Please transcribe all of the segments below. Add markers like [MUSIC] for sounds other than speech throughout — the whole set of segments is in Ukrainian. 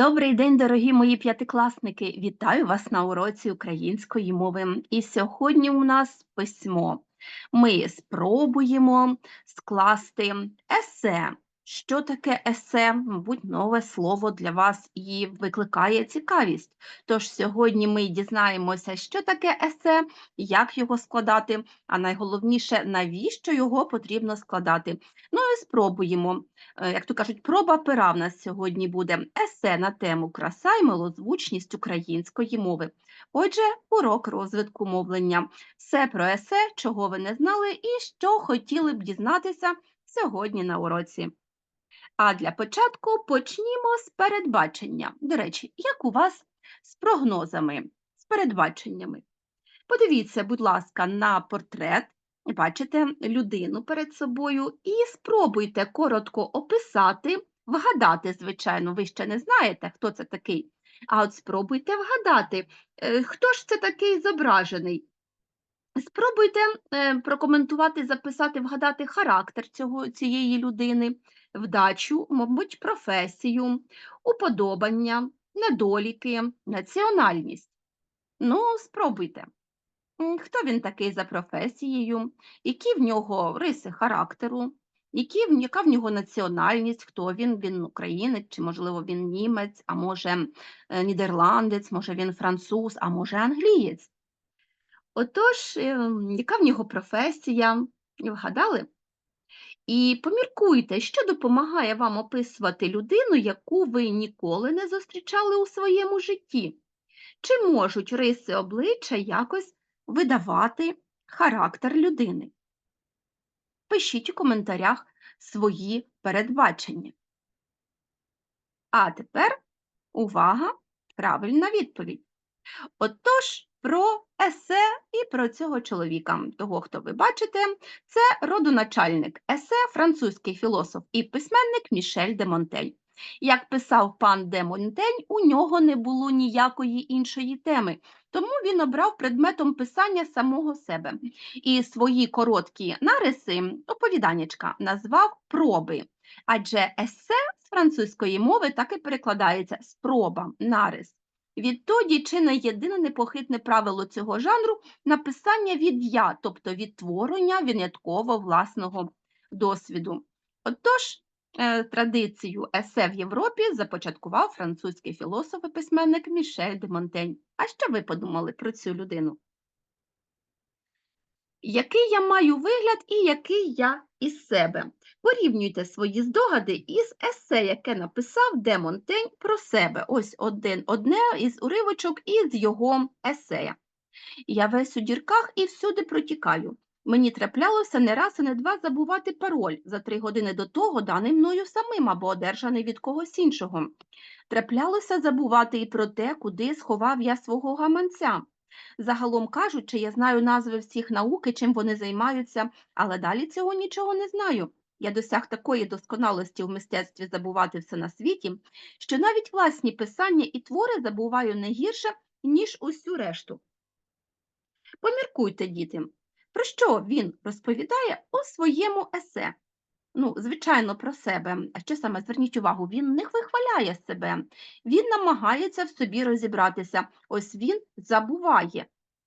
Добрий день, дорогі мої п'ятикласники! Вітаю вас на уроці української мови. І сьогодні у нас письмо. Ми спробуємо скласти есе. Що таке есе? Мабуть, нове слово для вас і викликає цікавість. Тож сьогодні ми дізнаємося, що таке есе, як його складати, а найголовніше, навіщо його потрібно складати. Ну і спробуємо. Е, Як то кажуть, проба пера в нас сьогодні буде есе на тему краса і милозвучність української мови. Отже, урок розвитку мовлення. Все про есе, чого ви не знали і що хотіли б дізнатися сьогодні на уроці. А для початку почнімо з передбачення. До речі, як у вас з прогнозами, з передбаченнями? Подивіться, будь ласка, на портрет, бачите людину перед собою, і спробуйте коротко описати, вгадати, звичайно, ви ще не знаєте, хто це такий. А от спробуйте вгадати, е, хто ж це такий зображений. Спробуйте е, прокоментувати, записати, вгадати характер цього, цієї людини, вдачу, мабуть, професію, уподобання, недоліки, національність. Ну, спробуйте. Хто він такий за професією, які в нього риси характеру, які, яка в нього національність, хто він, він українець, чи, можливо, він німець, а може е, нідерландець, може він француз, а може англієць. Отож, ем, яка в нього професія? Вгадали? І поміркуйте, що допомагає вам описувати людину, яку ви ніколи не зустрічали у своєму житті. Чи можуть риси обличчя якось видавати характер людини? Пишіть у коментарях свої передбачення. А тепер увага, правильна відповідь. Отож, про есе і про цього чоловіка, того, хто ви бачите, це родоначальник есе, французький філософ і письменник Мішель де Монтень. Як писав пан де Монтень, у нього не було ніякої іншої теми, тому він обрав предметом писання самого себе. І свої короткі нариси, оповіданнячка, назвав проби. Адже есе з французької мови так і перекладається спроба, нарис. Відтоді чи не єдине непохитне правило цього жанру написання від я, тобто відтворення винятково власного досвіду. Отож, е, традицію есе в Європі започаткував французький філософ і письменник Мішель де Монтень. А що ви подумали про цю людину? Який я маю вигляд і який я із себе? Порівнюйте свої здогади із есе, яке написав де Монтень про себе. Ось один, одне із уривочок із його есея. Я весь у дірках і всюди протікаю. Мені траплялося не раз і не два забувати пароль за три години до того, даний мною самим або одержаний від когось іншого. Траплялося забувати і про те, куди сховав я свого гаманця. Загалом кажучи, я знаю назви всіх наук і чим вони займаються, але далі цього нічого не знаю. Я досяг такої досконалості в мистецтві забувати все на світі, що навіть власні писання і твори забуваю не гірше, ніж усю решту. Поміркуйте, діти, про що він розповідає у своєму есе. Ну, звичайно, про себе. А що саме зверніть увагу, він не вихваляє себе, він намагається в собі розібратися. Ось він забуває.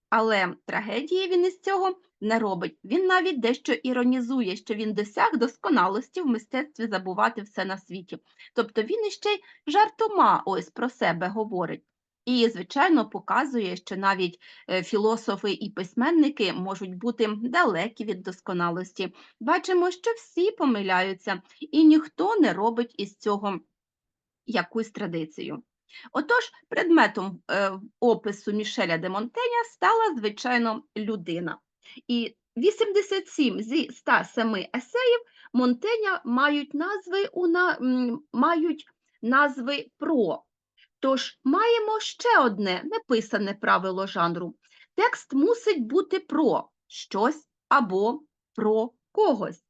Але трагедії він із цього не робить. Він навіть дещо іронізує, що він досяг досконалості в мистецтві забувати все на світі. Тобто він іще й жартома ось про себе говорить. І, звичайно, показує, що навіть е, філософи і письменники можуть бути далекі від досконалості. Бачимо, що всі помиляються, і ніхто не робить із цього якусь традицію. Отож, предметом е, опису Мішеля де Монтеня стала, звичайно, людина. І 87 зі 107 есеїв Монтеня мають назви, мають назви про. Тож маємо ще одне неписане правило жанру. Текст мусить бути про щось або про когось.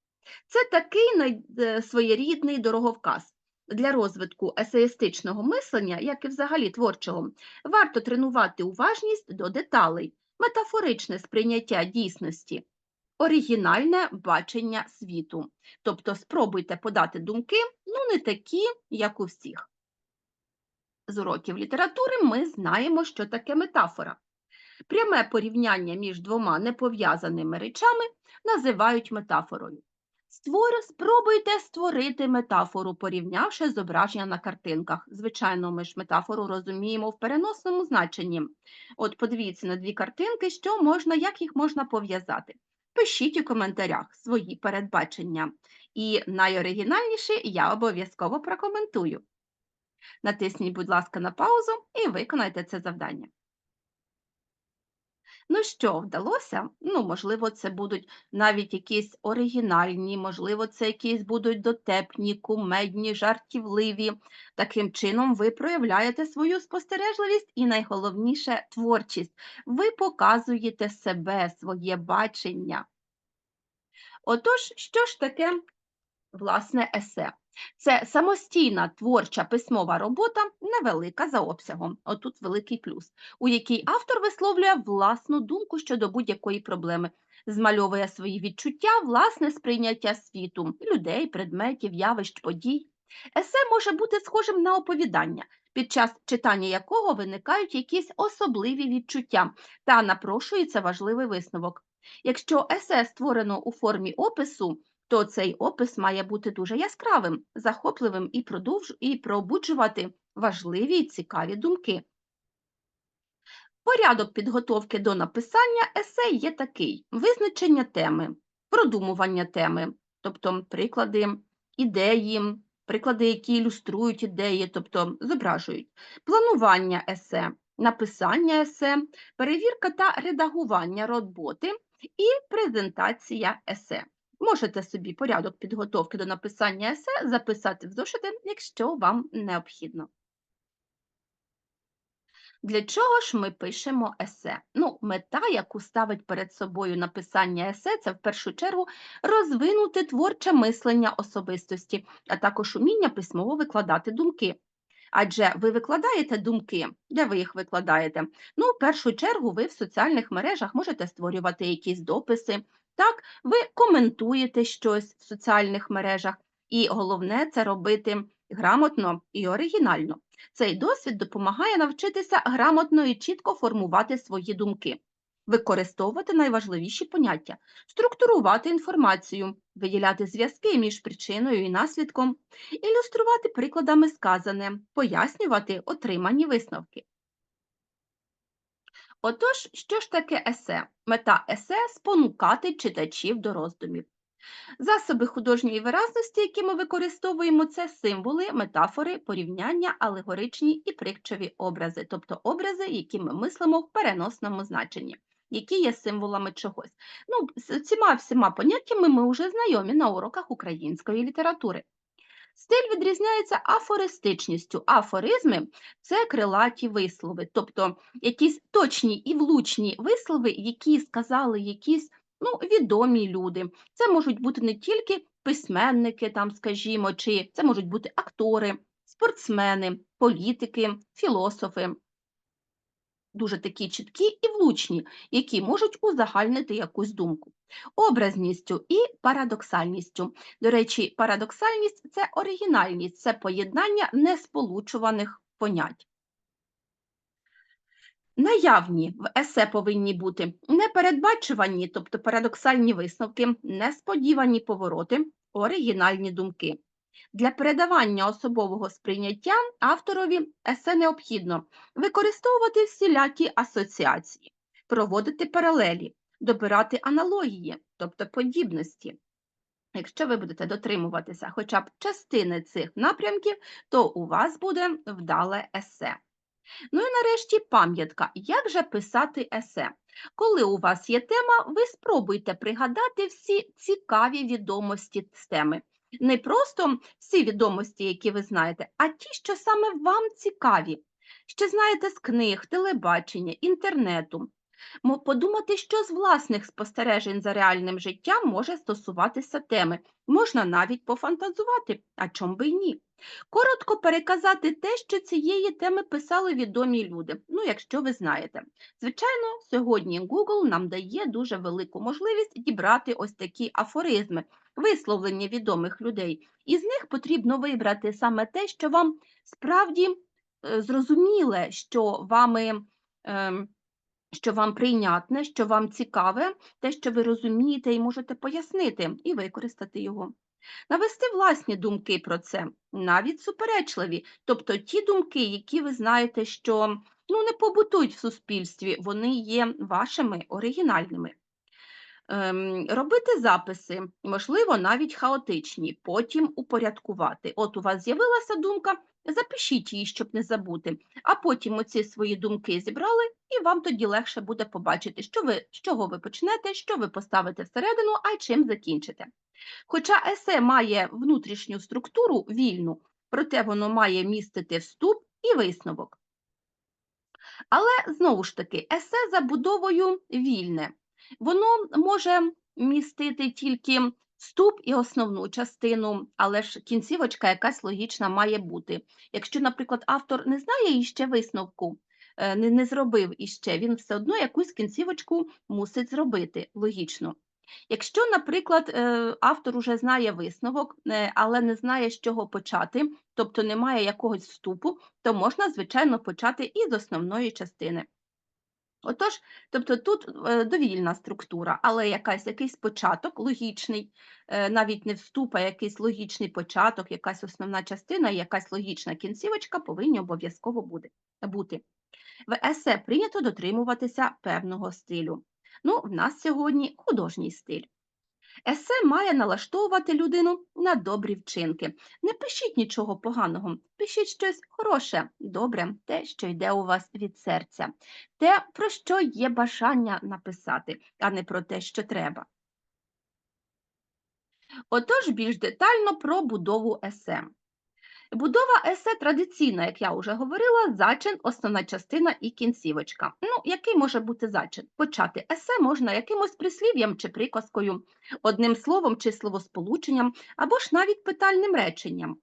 Це такий е, своєрідний дороговказ. Для розвитку есеїстичного мислення, як і взагалі творчого, варто тренувати уважність до деталей, метафоричне сприйняття дійсності, оригінальне бачення світу. Тобто спробуйте подати думки, ну не такі, як у всіх. З уроків літератури ми знаємо, що таке метафора. Пряме порівняння між двома непов'язаними речами називають метафорою. Створ... Спробуйте створити метафору, порівнявши зображення на картинках. Звичайно, ми ж метафору розуміємо в переносному значенні. От подивіться на дві картинки, що можна, як їх можна пов'язати. Пишіть у коментарях свої передбачення. І найоригінальніші я обов'язково прокоментую. Натисніть, будь ласка, на паузу і виконайте це завдання. Ну що, вдалося? Ну, можливо, це будуть навіть якісь оригінальні, можливо, це якісь будуть дотепні, кумедні, жартівливі. Таким чином, ви проявляєте свою спостережливість і найголовніше творчість. Ви показуєте себе, своє бачення. Отож, що ж таке власне есе? Це самостійна творча письмова робота, невелика за обсягом, отут великий плюс, у якій автор висловлює власну думку щодо будь-якої проблеми, змальовує свої відчуття, власне сприйняття світу, людей, предметів, явищ, подій. Есе може бути схожим на оповідання, під час читання якого виникають якісь особливі відчуття та напрошується важливий висновок. Якщо есе створено у формі опису, то цей опис має бути дуже яскравим, захопливим і, продовж... і пробуджувати важливі і цікаві думки. Порядок підготовки до написання есе є такий: визначення теми, продумування теми, тобто приклади ідеї, приклади, які ілюструють ідеї, тобто зображують, планування есе, написання есе, перевірка та редагування роботи і презентація есе. Можете собі порядок підготовки до написання есе записати в зошити, якщо вам необхідно. Для чого ж ми пишемо есе? Ну, мета, яку ставить перед собою написання есе, це в першу чергу розвинути творче мислення особистості, а також уміння письмово викладати думки. Адже ви викладаєте думки, де ви їх викладаєте? Ну, в першу чергу, ви в соціальних мережах можете створювати якісь дописи, так, ви коментуєте щось в соціальних мережах, і головне це робити грамотно і оригінально. Цей досвід допомагає навчитися грамотно і чітко формувати свої думки, використовувати найважливіші поняття, структурувати інформацію, виділяти зв'язки між причиною і наслідком, ілюструвати прикладами сказане, пояснювати отримані висновки. Отож, що ж таке есе? Мета есе спонукати читачів до роздумів. Засоби художньої виразності, які ми використовуємо, це символи, метафори, порівняння, алегоричні і притчові образи, тобто образи, які ми мислимо в переносному значенні, які є символами чогось. Ну, З цими всіма поняттями ми вже знайомі на уроках української літератури. Стиль відрізняється афористичністю. Афоризми це крилаті вислови, тобто якісь точні і влучні вислови, які сказали якісь ну, відомі люди. Це можуть бути не тільки письменники, там, скажімо, чи це можуть бути актори, спортсмени, політики, філософи. Дуже такі чіткі і влучні, які можуть узагальнити якусь думку образністю і парадоксальністю. До речі, парадоксальність це оригінальність, це поєднання несполучуваних понять. Наявні в есе повинні бути непередбачувані, тобто парадоксальні висновки, несподівані повороти, оригінальні думки. Для передавання особового сприйняття авторові есе необхідно використовувати всілякі асоціації, проводити паралелі, добирати аналогії, тобто подібності. Якщо ви будете дотримуватися хоча б частини цих напрямків, то у вас буде вдале есе. Ну і нарешті пам'ятка, як же писати есе? Коли у вас є тема, ви спробуйте пригадати всі цікаві відомості з теми. Не просто всі відомості, які ви знаєте, а ті, що саме вам цікаві, що знаєте з книг, телебачення, інтернету подумати, що з власних спостережень за реальним життям може стосуватися теми. Можна навіть пофантазувати, а чом би й ні. Коротко переказати те, що цієї теми писали відомі люди, ну, якщо ви знаєте. Звичайно, сьогодні Google нам дає дуже велику можливість дібрати ось такі афоризми, висловлення відомих людей. Із них потрібно вибрати саме те, що вам справді е, зрозуміле, що вами, ем, що вам прийнятне, що вам цікаве, те, що ви розумієте і можете пояснити і використати його. Навести власні думки про це, навіть суперечливі, тобто ті думки, які ви знаєте, що ну, не побутують в суспільстві, вони є вашими оригінальними. Ем, робити записи, можливо, навіть хаотичні, потім упорядкувати. От у вас з'явилася думка, запишіть її, щоб не забути, а потім оці свої думки зібрали, і вам тоді легше буде побачити, що ви, з чого ви почнете, що ви поставите всередину, а чим закінчите. Хоча есе має внутрішню структуру вільну, проте воно має містити вступ і висновок. Але знову ж таки, есе забудовою вільне. Воно може містити тільки вступ і основну частину, але ж кінцівочка якась логічна має бути. Якщо, наприклад, автор не знає іще висновку, е, не, не зробив іще, він все одно якусь кінцівочку мусить зробити логічно. Якщо, наприклад, е, автор уже знає висновок, е, але не знає, з чого почати, тобто немає якогось вступу, то можна, звичайно, почати із основної частини. Отож, тобто тут е, довільна структура, але якась, якийсь початок логічний, е, навіть не вступ, а якийсь логічний початок, якась основна частина якась логічна кінцівочка повинні обов'язково бути. В есе прийнято дотримуватися певного стилю. Ну, в нас сьогодні художній стиль. Есе має налаштовувати людину на добрі вчинки. Не пишіть нічого поганого, пишіть щось хороше, добре, те, що йде у вас від серця, те, про що є бажання написати, а не про те, що треба. Отож, більш детально про будову есе. Будова есе традиційна, як я вже говорила, зачин, основна частина і кінцівочка. Ну, який може бути зачин? Почати есе можна якимось прислів'ям чи приказкою, одним словом чи словосполученням, або ж навіть питальним реченням.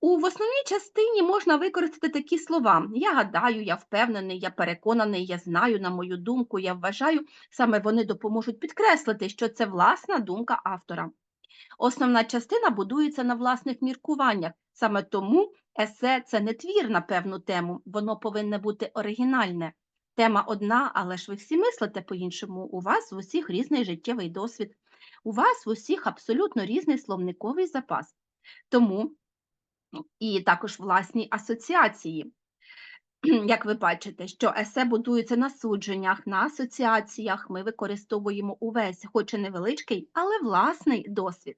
У основній частині можна використати такі слова: я гадаю, я впевнений, я переконаний, я знаю, на мою думку, я вважаю, саме вони допоможуть підкреслити, що це власна думка автора. Основна частина будується на власних міркуваннях. Саме тому есе це не твір на певну тему, воно повинне бути оригінальне. Тема одна, але ж ви всі мислите по-іншому. У вас в усіх різний життєвий досвід, у вас в усіх абсолютно різний словниковий запас. Тому ну, і також власні асоціації. [CLEARS THROAT] Як ви бачите, що есе будується на судженнях, на асоціаціях, ми використовуємо увесь, хоч і невеличкий, але власний досвід.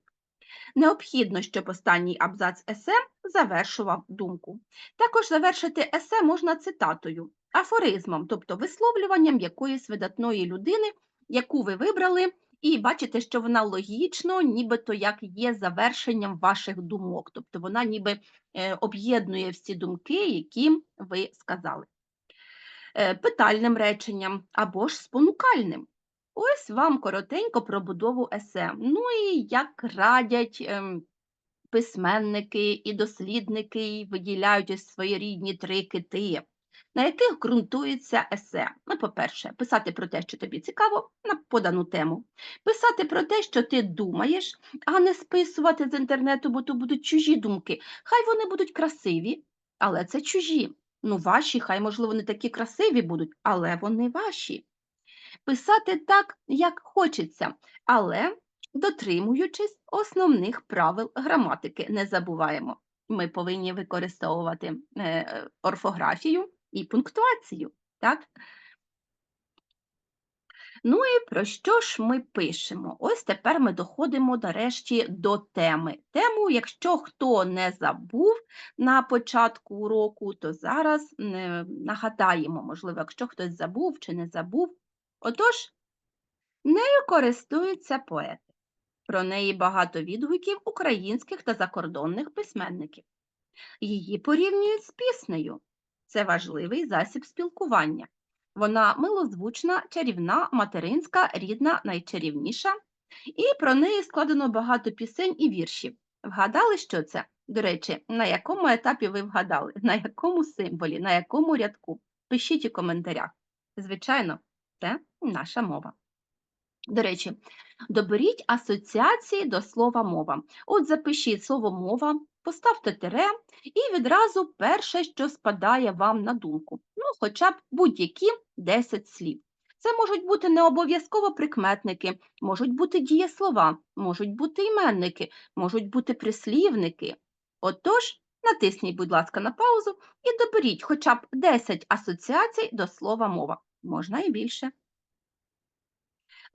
Необхідно, щоб останній абзац есе завершував думку. Також завершити есе можна цитатою, афоризмом, тобто висловлюванням якоїсь видатної людини, яку ви вибрали, і бачите, що вона логічно, нібито як є завершенням ваших думок, тобто вона ніби е, об'єднує всі думки, які ви сказали. Е, Питальним реченням або ж спонукальним. Ось вам коротенько про будову есе. Ну і як радять ем, письменники і дослідники, виділяють ось своєрідні три кити, на яких ґрунтується есе. Ну, по-перше, писати про те, що тобі цікаво, на подану тему. Писати про те, що ти думаєш, а не списувати з інтернету, бо то будуть чужі думки. Хай вони будуть красиві, але це чужі. Ну, ваші, хай, можливо, не такі красиві будуть, але вони ваші писати так, як хочеться, але дотримуючись основних правил граматики. Не забуваємо, ми повинні використовувати е, орфографію і пунктуацію. Так? Ну і про що ж ми пишемо? Ось тепер ми доходимо нарешті до теми. Тему, якщо хто не забув на початку уроку, то зараз е, нагадаємо, можливо, якщо хтось забув чи не забув. Отож, нею користуються поети. Про неї багато відгуків українських та закордонних письменників. Її порівнюють з піснею. Це важливий засіб спілкування. Вона милозвучна, чарівна, материнська, рідна, найчарівніша. І про неї складено багато пісень і віршів. Вгадали, що це? До речі, на якому етапі ви вгадали, на якому символі, на якому рядку? Пишіть у коментарях. Звичайно, це наша мова. До речі, доберіть асоціації до слова мова. От запишіть слово мова, поставте тире і відразу перше, що спадає вам на думку. Ну, хоча б будь-які 10 слів. Це можуть бути не обов'язково прикметники, можуть бути дієслова, можуть бути іменники, можуть бути прислівники. Отож, натисніть, будь ласка, на паузу і доберіть хоча б 10 асоціацій до слова мова. Можна і більше.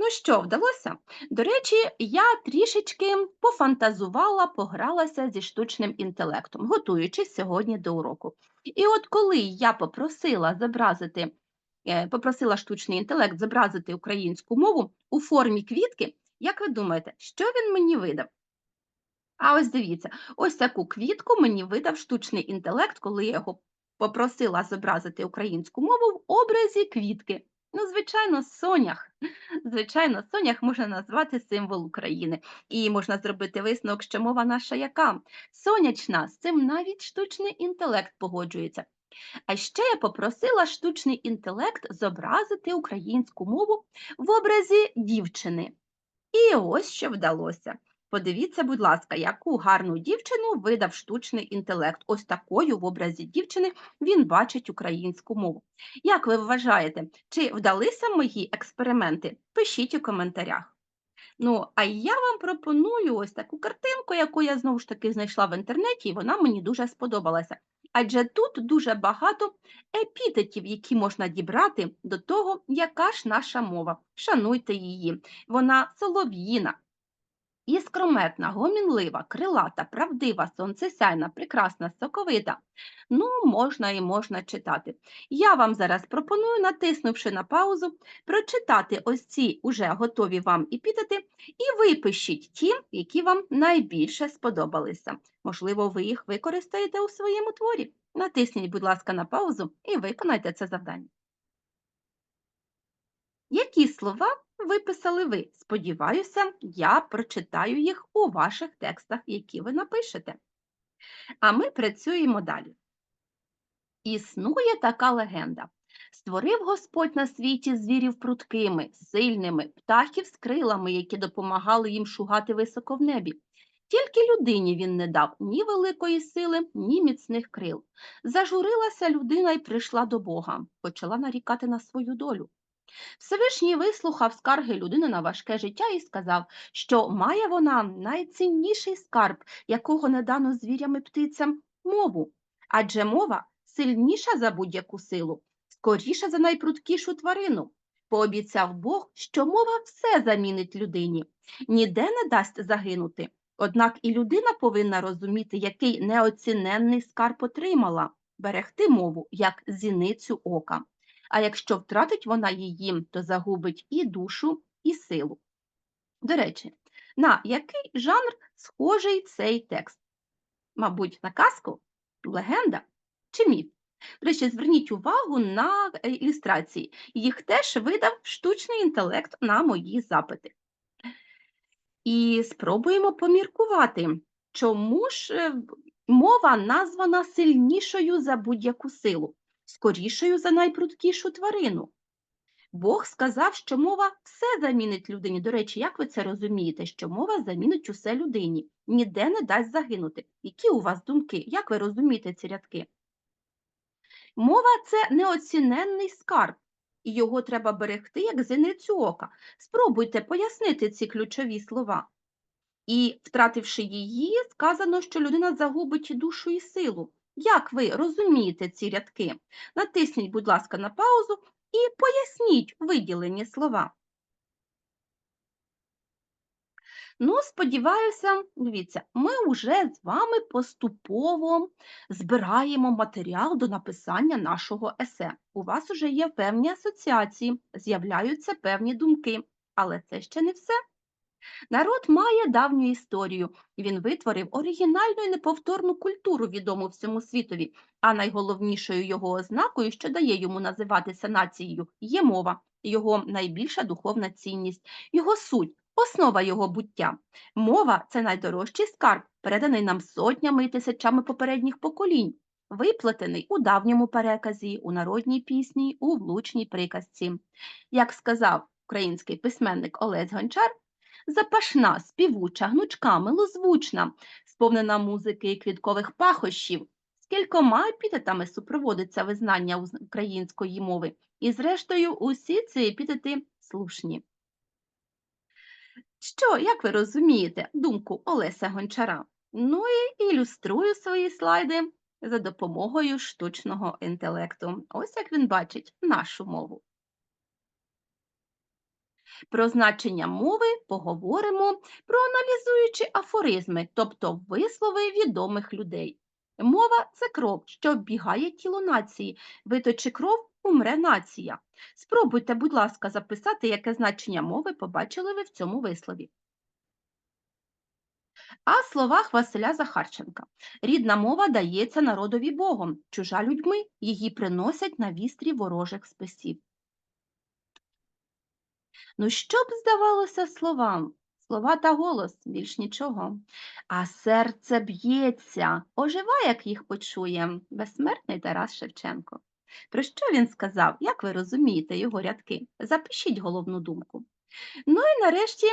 Ну що, вдалося? До речі, я трішечки пофантазувала, погралася зі штучним інтелектом, готуючись сьогодні до уроку. І от коли я попросила зобразити, е, попросила штучний інтелект зобразити українську мову у формі квітки, як ви думаєте, що він мені видав? А ось дивіться, ось таку квітку мені видав штучний інтелект, коли я його попросила зобразити українську мову в образі квітки. Ну, звичайно, сонях. Звичайно, сонях можна назвати символ України. І можна зробити висновок, що мова наша яка? Сонячна, з цим навіть штучний інтелект погоджується. А ще я попросила штучний інтелект зобразити українську мову в образі дівчини. І ось що вдалося. Подивіться, будь ласка, яку гарну дівчину видав штучний інтелект. Ось такою в образі дівчини він бачить українську мову. Як ви вважаєте, чи вдалися мої експерименти? Пишіть у коментарях. Ну, а я вам пропоную ось таку картинку, яку я знову ж таки знайшла в інтернеті, і вона мені дуже сподобалася. Адже тут дуже багато епітетів, які можна дібрати до того, яка ж наша мова. Шануйте її. Вона солов'їна, Іскрометна, гомінлива, крилата, правдива, сонцесяйна, прекрасна, соковита. Ну, можна і можна читати. Я вам зараз пропоную, натиснувши на паузу, прочитати ось ці уже готові вам епітети і випишіть ті, які вам найбільше сподобалися. Можливо, ви їх використаєте у своєму творі. Натисніть, будь ласка, на паузу і виконайте це завдання. Які слова виписали ви? Сподіваюся, я прочитаю їх у ваших текстах, які ви напишете. А ми працюємо далі. Існує така легенда. Створив Господь на світі звірів прудкими, сильними, птахів з крилами, які допомагали їм шугати високо в небі. Тільки людині він не дав ні великої сили, ні міцних крил. Зажурилася людина і прийшла до Бога, почала нарікати на свою долю. Всевишній вислухав скарги людини на важке життя і сказав, що має вона найцінніший скарб, якого не дано звірям і птицям мову. Адже мова сильніша за будь-яку силу, скоріша за найпрудкішу тварину. Пообіцяв Бог, що мова все замінить людині, ніде не дасть загинути. Однак і людина повинна розуміти, який неоціненний скарб отримала берегти мову як зіницю ока а якщо втратить вона її, то загубить і душу, і силу. До речі, на який жанр схожий цей текст? Мабуть, на казку, легенда чи міф? До речі, зверніть увагу на е, ілюстрації. Їх теж видав штучний інтелект на мої запити. І спробуємо поміркувати, чому ж е, мова названа сильнішою за будь-яку силу скорішою за найпрудкішу тварину. Бог сказав, що мова все замінить людині. До речі, як ви це розумієте, що мова замінить усе людині, ніде не дасть загинути. Які у вас думки? Як ви розумієте ці рядки? Мова це неоціненний скарб, і його треба берегти як зіницю ока. Спробуйте пояснити ці ключові слова. І, втративши її, сказано, що людина загубить душу і силу. Як ви розумієте ці рядки? Натисніть, будь ласка, на паузу і поясніть виділені слова. Ну, сподіваюся, дивіться, ми вже з вами поступово збираємо матеріал до написання нашого есе. У вас вже є певні асоціації, з'являються певні думки, але це ще не все. Народ має давню історію. Він витворив оригінальну і неповторну культуру, відому всьому світові, а найголовнішою його ознакою, що дає йому називатися нацією, є мова, його найбільша духовна цінність, його суть, основа його буття. Мова це найдорожчий скарб, переданий нам сотнями і тисячами попередніх поколінь, виплетений у давньому переказі, у народній пісні, у влучній приказці. Як сказав український письменник Олесь Гончар, запашна, співуча, гнучка, милозвучна, сповнена музики і квіткових пахощів, з кількома епітетами супроводиться визнання української мови, і, зрештою, усі ці епітети слушні. Що, як ви розумієте, думку Олеся Гончара? Ну і ілюструю свої слайди за допомогою штучного інтелекту. Ось як він бачить нашу мову. Про значення мови поговоримо, проаналізуючи афоризми, тобто вислови відомих людей. Мова це кров, що оббігає тіло нації. Виточи кров, умре нація. Спробуйте, будь ласка, записати, яке значення мови побачили ви в цьому вислові. А словах Василя Захарченка. Рідна мова дається народові Богом, чужа людьми, її приносять на вістрі ворожих списів. Ну, що б здавалося словам? Слова та голос, більш нічого. А серце б'ється, ожива, як їх почує, безсмертний Тарас Шевченко. Про що він сказав? Як ви розумієте його рядки? Запишіть головну думку. Ну і нарешті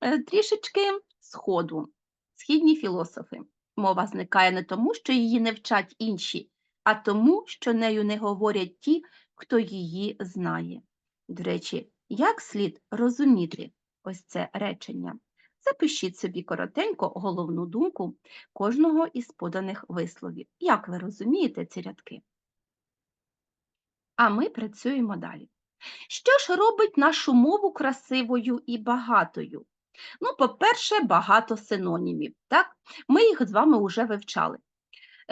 е, трішечки сходу. Східні філософи. Мова зникає не тому, що її не вчать інші, а тому, що нею не говорять ті, хто її знає. До речі, як слід розуміти ось це речення? Запишіть собі коротенько головну думку кожного із поданих висловів. Як ви розумієте ці рядки? А ми працюємо далі. Що ж робить нашу мову красивою і багатою? Ну, по-перше, багато синонімів. Так? Ми їх з вами вже вивчали.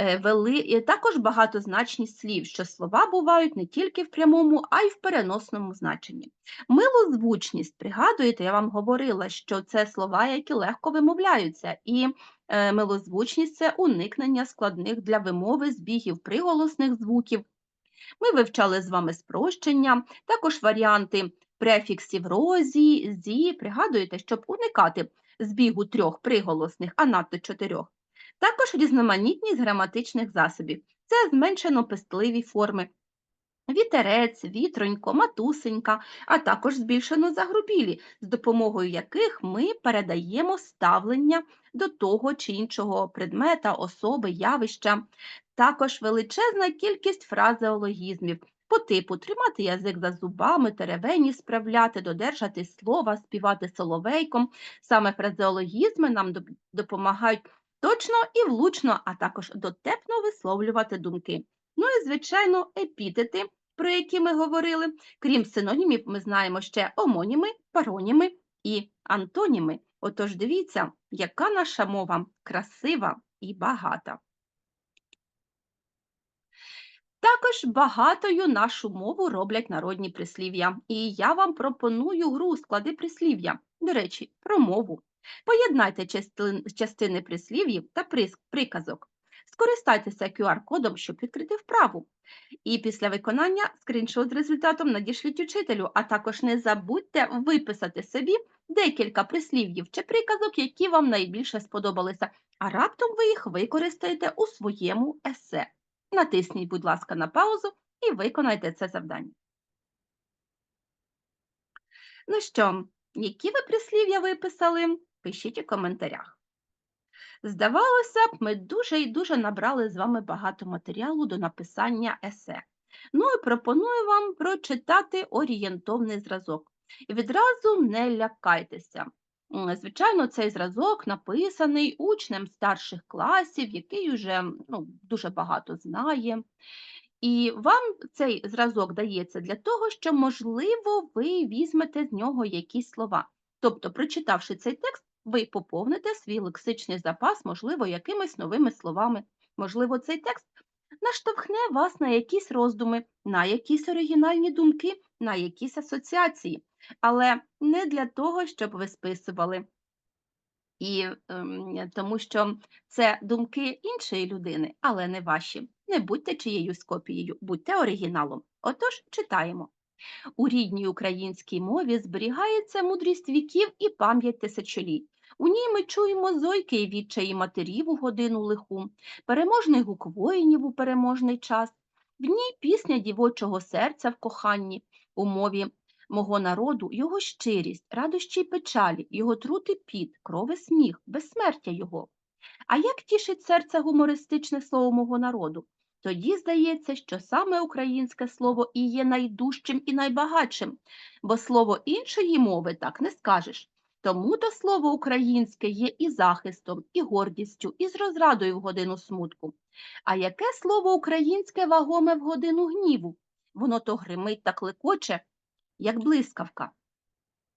Е, Вели... Також багатозначність слів, що слова бувають не тільки в прямому, а й в переносному значенні. Милозвучність, пригадуєте, я вам говорила, що це слова, які легко вимовляються, і е, милозвучність це уникнення складних для вимови збігів приголосних звуків. Ми вивчали з вами спрощення, також варіанти префіксів розі, зі. Пригадуєте, щоб уникати збігу трьох приголосних, а надто чотирьох. Також різноманітність граматичних засобів. Це зменшено пестливі форми. Вітерець, вітронько, матусенька, а також збільшено загрубілі, з допомогою яких ми передаємо ставлення до того чи іншого предмета, особи, явища. Також величезна кількість фразеологізмів по типу тримати язик за зубами, теревені справляти, додержати слова, співати соловейком. Саме фразеологізми нам допомагають точно і влучно, а також дотепно висловлювати думки. Ну і, звичайно, епітети, про які ми говорили. Крім синонімів, ми знаємо ще омоніми, пароніми і антоніми. Отож, дивіться, яка наша мова красива і багата. Також багатою нашу мову роблять народні прислів'я. І я вам пропоную гру склади прислів'я. До речі, про мову. Поєднайте частини прислів'їв та приказок. Скористайтеся QR-кодом, щоб відкрити вправу. І після виконання скріншот з результатом надішліть учителю, а також не забудьте виписати собі декілька прислів'їв чи приказок, які вам найбільше сподобалися, а раптом ви їх використаєте у своєму есе. Натисніть, будь ласка, на паузу і виконайте це завдання. Ну що, які ви прислів'я виписали? Пишіть у коментарях. Здавалося б, ми дуже і дуже набрали з вами багато матеріалу до написання есе. Ну і пропоную вам прочитати орієнтовний зразок. І відразу не лякайтеся. Звичайно, цей зразок написаний учнем старших класів, який вже ну, дуже багато знає. І вам цей зразок дається для того, що, можливо, ви візьмете з нього якісь слова. Тобто, прочитавши цей текст, ви поповните свій лексичний запас, можливо, якимись новими словами. Можливо, цей текст наштовхне вас на якісь роздуми, на якісь оригінальні думки, на якісь асоціації, але не для того, щоб ви списували. І ем, тому що це думки іншої людини, але не ваші. Не будьте чиєюсь копією, будьте оригіналом. Отож, читаємо. У рідній українській мові зберігається мудрість віків і пам'ять тисячоліть. У ній ми чуємо зойки і відчаї матерів у годину лиху, переможний гук воїнів у переможний час, в ній пісня дівочого серця в коханні, у мові мого народу його щирість, радощі й печалі, його труд і піт, кров і сміх, безсмертя його. А як тішить серце гумористичне слово мого народу? Тоді здається, що саме українське слово і є найдужчим і найбагатшим, бо слово іншої мови так не скажеш. Тому то слово українське є і захистом, і гордістю, і з розрадою в годину смутку. А яке слово українське вагоме в годину гніву? Воно то гримить та клекоче, як блискавка.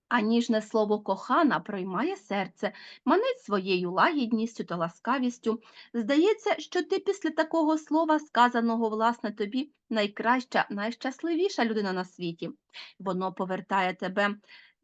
А ніжне слово кохана проймає серце, манить своєю лагідністю та ласкавістю. Здається, що ти після такого слова, сказаного власне тобі, найкраща, найщасливіша людина на світі. Воно повертає тебе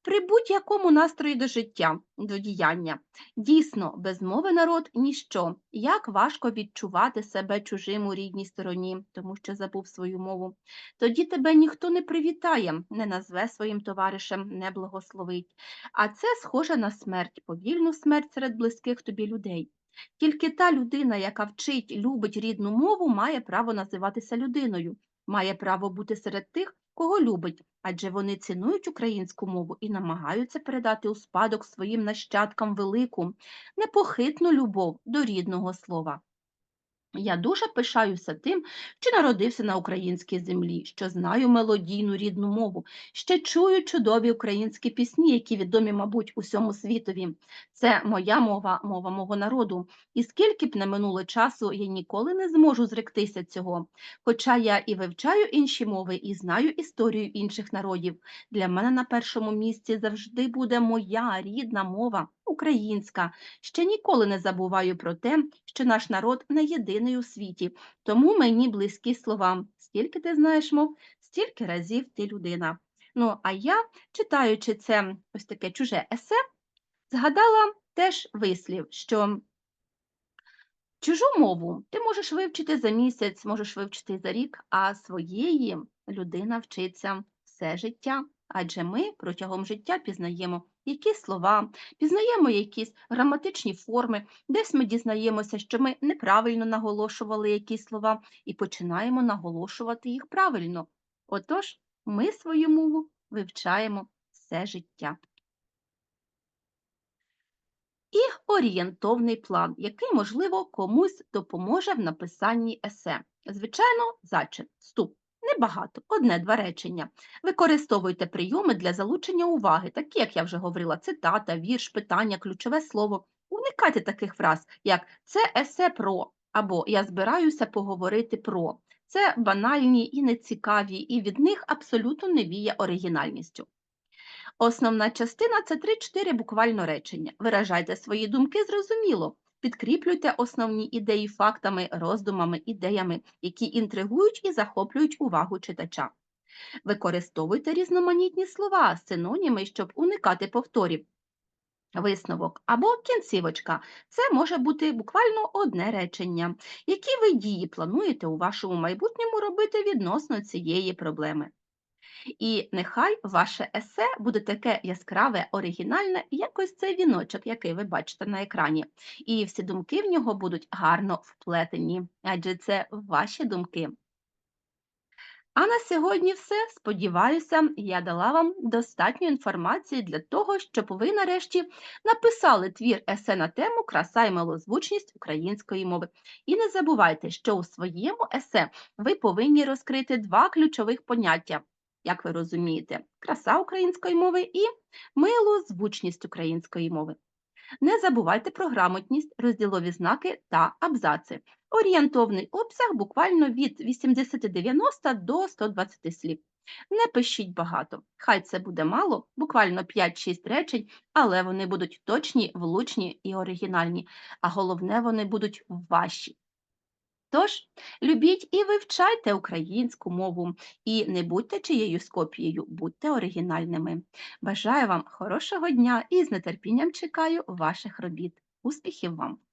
при будь-якому настрої до життя, до діяння. Дійсно, без мови народ ніщо. Як важко відчувати себе чужим у рідній стороні, тому що забув свою мову. Тоді тебе ніхто не привітає, не назве своїм товаришем, не благословить. А це схоже на смерть, повільну смерть серед близьких тобі людей. Тільки та людина, яка вчить, любить рідну мову, має право називатися людиною, має право бути серед тих, кого любить, адже вони цінують українську мову і намагаються передати у спадок своїм нащадкам велику, непохитну любов до рідного слова. Я дуже пишаюся тим, що народився на українській землі, що знаю мелодійну рідну мову, ще чую чудові українські пісні, які відомі, мабуть, усьому світові. Це моя мова, мова мого народу. І скільки б не минуло часу, я ніколи не зможу зректися цього. Хоча я і вивчаю інші мови, і знаю історію інших народів. Для мене на першому місці завжди буде моя рідна мова, українська. Ще ніколи не забуваю про те, що наш народ не єдиний у світі, тому мені близькі слова. Скільки ти знаєш мов, стільки разів ти людина. Ну, а я, читаючи це ось таке чуже есе, згадала теж вислів, що чужу мову ти можеш вивчити за місяць, можеш вивчити за рік, а своєї людина вчиться все життя. Адже ми протягом життя пізнаємо якісь слова, пізнаємо якісь граматичні форми, десь ми дізнаємося, що ми неправильно наголошували якісь слова і починаємо наголошувати їх правильно. Отож, ми свою мову вивчаємо все життя. І орієнтовний план, який, можливо, комусь допоможе в написанні есе. Звичайно, зачин, вступ. Небагато, одне-два речення. Використовуйте прийоми для залучення уваги, такі, як я вже говорила, цитата, вірш, питання, ключове слово. Уникайте таких фраз, як це есе про або я збираюся поговорити про. Це банальні і нецікаві, і від них абсолютно не віє оригінальністю. Основна частина це 3-4 буквально речення. Виражайте свої думки зрозуміло. Підкріплюйте основні ідеї фактами, роздумами, ідеями, які інтригують і захоплюють увагу читача. Використовуйте різноманітні слова, синоніми, щоб уникати повторів. Висновок або кінцівочка це може бути буквально одне речення. Які ви дії плануєте у вашому майбутньому робити відносно цієї проблеми? І нехай ваше есе буде таке яскраве, оригінальне, як ось цей віночок, який ви бачите на екрані. І всі думки в нього будуть гарно вплетені, адже це ваші думки. А на сьогодні все. Сподіваюся, я дала вам достатньо інформації для того, щоб ви нарешті написали твір есе на тему краса і малозвучність української мови. І не забувайте, що у своєму есе ви повинні розкрити два ключових поняття як ви розумієте, краса української мови і милозвучність української мови. Не забувайте про грамотність, розділові знаки та абзаци. Орієнтовний обсяг буквально від 80-90 до 120 слів. Не пишіть багато, хай це буде мало, буквально 5-6 речень, але вони будуть точні, влучні і оригінальні, а головне, вони будуть ваші. Тож, любіть і вивчайте українську мову і не будьте чиєюсь копією, будьте оригінальними. Бажаю вам хорошого дня і з нетерпінням чекаю ваших робіт. Успіхів вам!